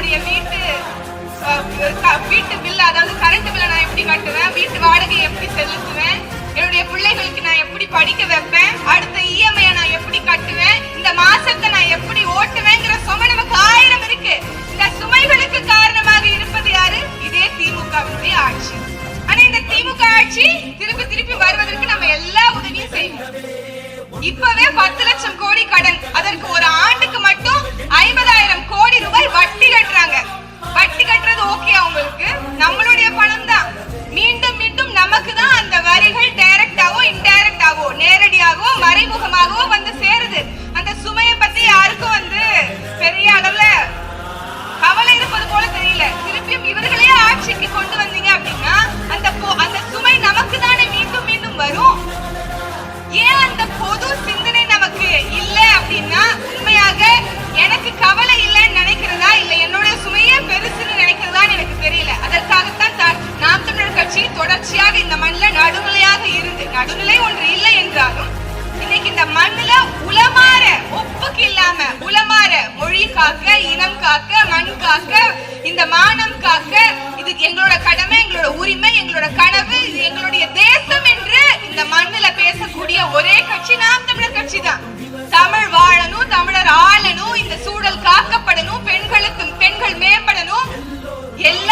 என்னுடைய வீட்டு வீட்டு பில் அதாவது கரண்ட் பில்லை நான் எப்படி கட்டுவேன்? வீட்டு வாடகையை எப்படி செலுத்துவேன்? என்னுடைய பிள்ளைகளுக்கு நான் எப்படி படிக்க வைப்பேன்? அடுத்த இஎம்ஐயை நான் எப்படி கட்டுவேன்? இந்த மாசத்தை நான் எப்படி ஓட்டுவேங்கிற சுமை நமக்கு ஆயிரம் இருக்கு. இந்த சுமைகளுக்கு காரணமாக இருப்பது யாரு? இதே திமுகவினுடைய ஆட்சி. ஆனா இந்த திமுக ஆட்சி திருப்பி திருப்பி வருவதற்கு நம்ம எல்லா உதவியும் நடுநிலை ஒன்று இல்லை என்றாலும் இன்னைக்கு இந்த மண்ணுல உலமாற ஒப்புக்கு இல்லாம உலமாற மொழி காக்க இனம் காக்க மண் காக்க இந்த மானம் காக்க இது எங்களோட கடமை எங்களோட உரிமை எங்களோட கனவு இது எங்களுடைய தேசம் என்று இந்த மண்ணுல பேசக்கூடிய ஒரே கட்சி நாம் தமிழர் கட்சி தான் தமிழ் வாழணும் தமிழர் ஆளணும் இந்த சூழல் காக்கப்படணும் பெண்களுக்கு பெண்கள் மேம்படணும். எல்லா